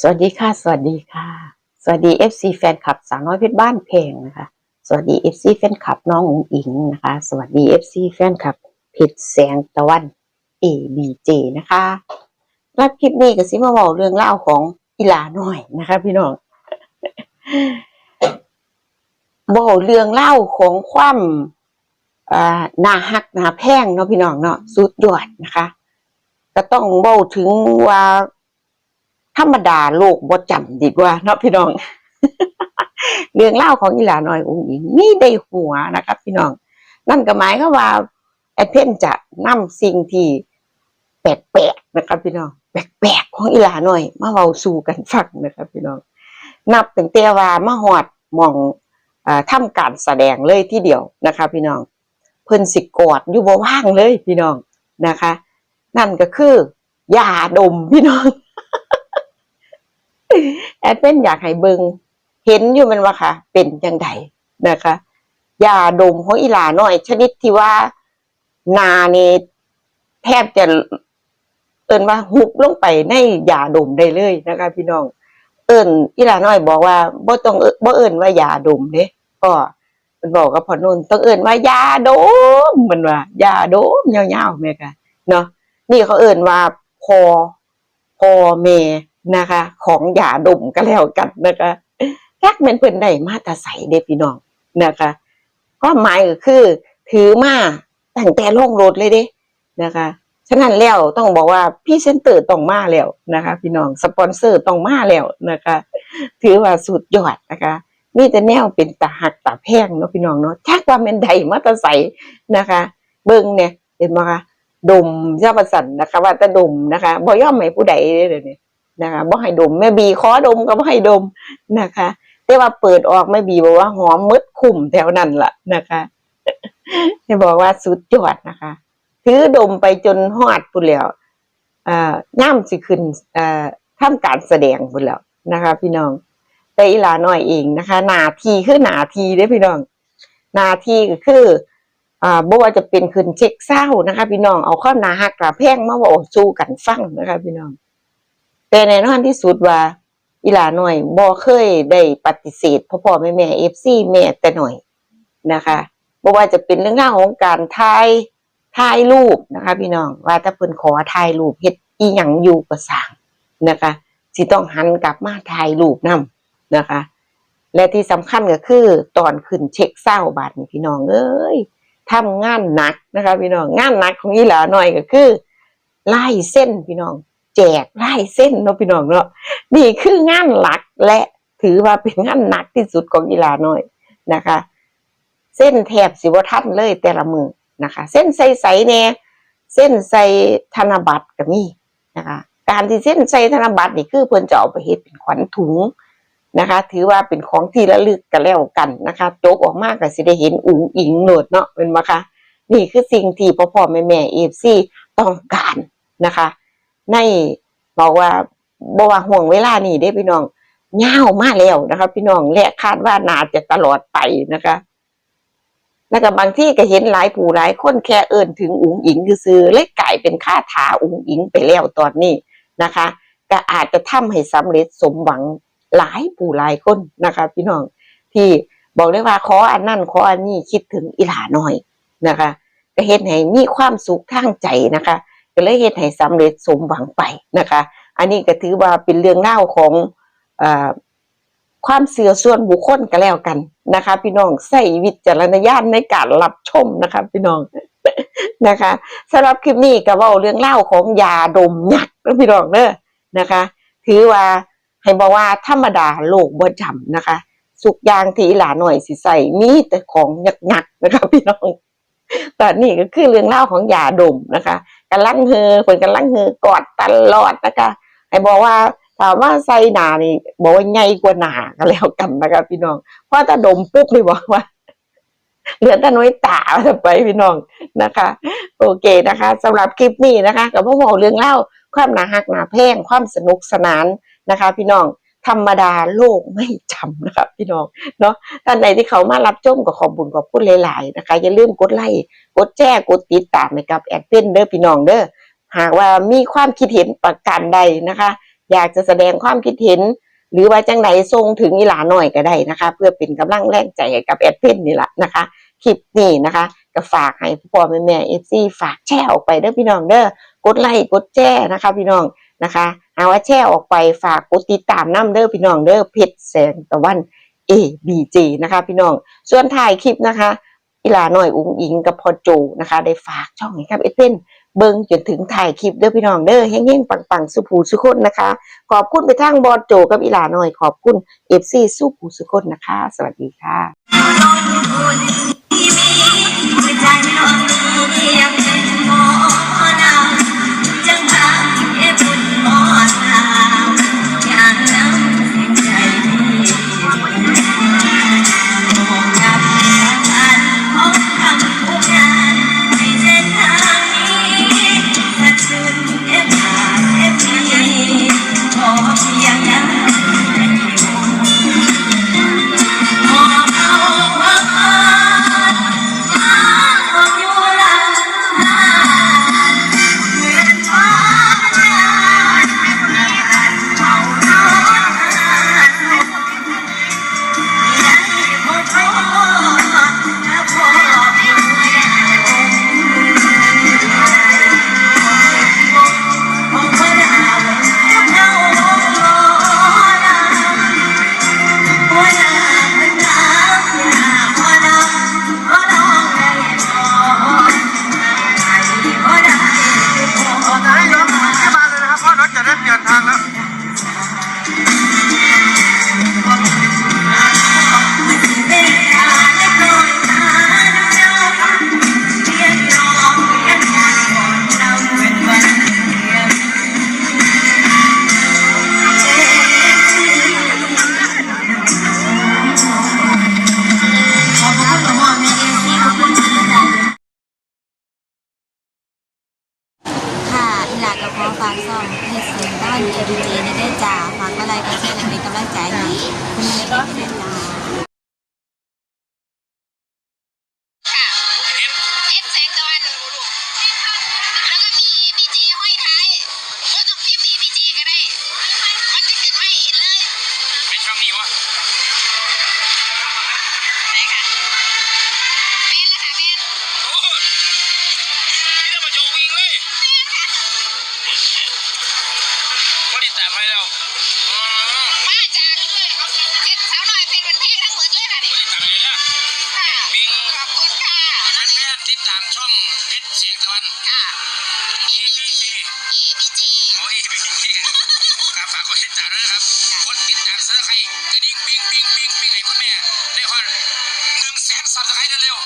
สวัสดีค่ะ สวัสดีค่ะ สวัสดี FC แฟนคลับสาวน้อยเพชรบ้านเพลงนะคะ สวัสดี FC แฟนคลับน้องอุ๋งอิงนะคะ สวัสดี FC แฟนคลับเพชรแสงตะวัน ABJ นะคะรับคลิปนี้ก็สิมาบอกเรื่องเล่าของอีลาหน่อยนะคะ พี่น้องบอกเรื่องเล่าของความอนาหักนาแพงเนาะพี่น้องเนาะสุดยอดนะคะ ก็ต้องเบ้าถึงว่า ธรรมดาโลกบ่จำดีกว่าเนาะพี่น้อง เรื่องเล่าของอีหลาน้อยองค์หญิงนี่ได้หัวนะครับ พี่น้อง นั่นก็หมายความว่าไอ้เพนจะนำสิ่งที่แปลกๆนะครับ พี่น้องแปลกๆของอีหลาน้อย มาเว้าสู่กันฟังนะครับ พี่น้อง นับตั้งแต่ว่ามาฮอดมองอ่าทำการแสดงเลยทีเดียวนะคะ พี่น้อง เพิ่นสิกอดอยู่บ่ว่างเลยพี่น้องนะคะ นั่นก็คือยาดมพี่น้อง แอดเป็นอยากให้เบิงเห็นอยู่มันว่าค่ะ เป็นจังไดนะคะยาดมของอีหลาน้อย ชนิดที่ว่านาเนี่แทบจะเอินว่าหุบลงไปในยาดมได้เลยนะคะ พี่น้อง เอิญอีหลาน้อยบอกว่าบ่ต้องบ่เอิญว่ายาดมเด้ก็มันบอกกับพ่อนุ่นต้องเอิญว่ายาดมมันว่ายาดมยาวๆแม่ค่ะเนาะนี่เขาเอิญว่าพอพอเม นะคะ ของยาดมก็แล้วกันนะคะจักแมันเพิ่นได้มาตาใสเด้พี่น้องนะคะ ก็หมายก็คือ ถือมาตั้งแต่โลงรถเลยเด้นะคะฉะนั้นแล้วต้องบอกว่าพี่เซนเตอร์ต้องมาแล้วนะคะ พี่น้องสปอนเซอร์ต้องมาแล้วนะคะ ถือว่าสุดยอดนะคะมีแต่แนวเป็นตาหักตาแพงเนาะพี่น้องเนาะชักว่าแม่นใดมาตาใสนะคะ เบิ่งเนี่ยเห็นบ่คะดมยาประสันนะคะ ว่าแต่ดมนะคะบ่ยอมให้ผู้ใดเด้อเดี๋ย นะคะบ่ให้ดมแม่บีขอดมก็บ่ให้ดมนะคะ แต่ว่าเปิดออกแม่บีบอกว่าหอมมึดคุ้มแถวนั้นล่ะนะคะจะบอกว่าสุดยอดนะคะถือดมไปจนฮอดพุ่นแล้วอ่าย่ามสิขึ้นอ่าทำการแสดงพุ่นแล้วนะคะ พี่น้องแต่อีหลาน้อยเองนะคะนาทีคือนาทีเด้พี่น้อง นาทีก็คืออ่าบ่ว่าจะเป็นขึ้นเช็คเศร้านะคะ พี่น้องเอาข้อนาหักกระแพงมาบอกสู้กันฟังนะคะ พี่น้อง แต่แน่นอนที่สุดว่าอีหลาหน้อยบ่เคยได้ปฏิเสธพ่อพ่อแม่แม่เอฟซีแม่แต่หน่อยนะคะบ่ว่าจะเป็นเรื่องราวของการถ่ายถ่ายรูปนะคะ พี่น้องว่าถ้าเพิ่นขอถ่ายรูปเฮ็ดอีหยังอยู่ก็สร้างนะคะสิต้องหันกลับมาถ่ายรูปนํนะคะ และที่สำคัญก็คือตอนขึ้นเช็คเศร้าบาทนี่พี่น้องเอ้ยทำงานหนักนะคะ พี่น้องงานหนักของอีหลาหน่อยก็คือไล่เส้นพี่น้อง แจกไล่เส้นเนาะพี่น้องเนาะนี่คืองานหลักและถือว่าเป็นงานหนักที่สุดของอีหลาน่อยนะคะ เส้นแถบสิวทันเลยแต่ละมือนะคะ เส้นใสๆเนี่ยเส้นใสธนบัตรก็มีนะคะ การที่เส้นใสธนบัตรนี่คือเพิ่นจะเอาไปเฮ็ดเป็นขวัญถุงนะคะ ถือว่าเป็นของที่ระลึกกันแล้วกันนะคะโจกออกมากก็สิได้เห็นอุ๋งอิงโหนดเนาะเป็นมาคะนี่คือสิ่งที่พ่อพ่อแม่แม่เอฟซีต้องการนะคะ ในบอกว่าบอกว่าห่วงเวลานี่ได้พี่น้องยาวมากแล้วนะคะพี่น้องและคาดว่านาจะตลอดไปนะคะ แล้วก็บางที่ก็เห็นหลายผู้หลายคนแค่เอินถึงอุ๋งอิงคือซื้อเลยกลายเป็นค่าถาอุ๋งอิงไปแล้วตอนนี้นะคะก็อาจจะทำให้สำเร็จสมหวังหลายผู้หลายคนนะคะ พี่น้องที่บอกได้ว่าขออันนั่นขออันนี้คิดถึงอีหลาน้อยนะคะ ก็เฮ็ดให้มีความสุขทางใจนะคะ ก็เลยเฮ็ดให้สำเร็จสมหวังไปนะคะ อันนี้ก็ถือว่าเป็นเรื่องเล่าของอความเสื่อส่วนบุคคลก็แล้วกันนะคะ พี่น้องใส่วิจารณญาณในการรับชมนะคะ พี่น้องนะคะสำหรับคลิปนี้ก็ว้าเรื่องเล่าของยาดมยักษ์พี่น้องเด้อนะคะ ถือว่าให้บอกว่าธรรมดาโลกบ่จำนะคะ สุกยางทีหลาหน่อยสิใส่มีแต่ของหนักๆนะคะ พี่น้องแตอนนี้ก็คือเรื่องเล่าของยาดมนะคะ กำลังเฮอคนกำลังเฮอกอดตลอดนะคะให้บอกว่าถามว่าใส่หนานี่บอกว่าใหญ่กว่าหนาก็แล้วกันนะคะพี่น้องเพราะถ้าดมปุ๊บนี่บอกว่าเหลือแต่น้อยตาไปพี่น้องนะคะ โอเคนะคะสำหรับคลิปนี้นะคะ กับพ่อหมอเรื่องเล่าความหนาหักหนาแพงความสนุกสนานนะคะ พี่น้อง ธรรมดาโลกไม่จำนะครับพี่น้องเนาะท่านใดที่เขามารับชมก็ขอบบุญขอบคุณหลายๆนะคะอย่าลืมกดไลค์กดแชร์กดติดตามให้กับแอดเป็นเด้อพี่น้องเด้อหากว่ามีความคิดเห็นประการใดนะคะ อยากจะแสดงความคิดเห็น หรือว่าจังไหนส่งถึงอีหลาหน่อยก็ได้นะคะ เพื่อเป็นกำลังแรงใจกับแอดเพนนี่แหละนะคะคลิปนี้นะคะก็ฝากให้พ่อแม่แม่เอฟซีฝากแชร์ออกไปเด้อพี่น้องเด้อกดไลค์กดแชร์นะคะ พี่น้อง นะคะ เอาว่าแชร์ออกไปฝากกดติดตามน้ำเด้อพี่น้องเด้อเพชรแสงตะวัน A B J นะคะ พี่น้อง ส่วนถ่ายคลิปนะคะอีหลาหน่อยอุ้งอิงกับพอโจนะคะ ได้ฝากช่องให้ครับเอเซนเบิ่งจนถึงถ่ายคลิปเด้อพี่น้องเด้อเฮงๆปังๆสุภูสุคนนะคะ ขอบคุณไปทางบอดโจกับอีหลาหน่อยขอบคุณเอฟซีสุภูสุคนนะคะ สวัสดีค่ะ ติดตามช่องเพชรเสียงตะวัน ค่ะ ABC EBG โอ้ย ABC ครับฝากกดติดตามด้วยนะครับกดติดตามซับสไครต์กระดิ่งปิ้งปิ้งปิ้งปิ้งให้คุณแม่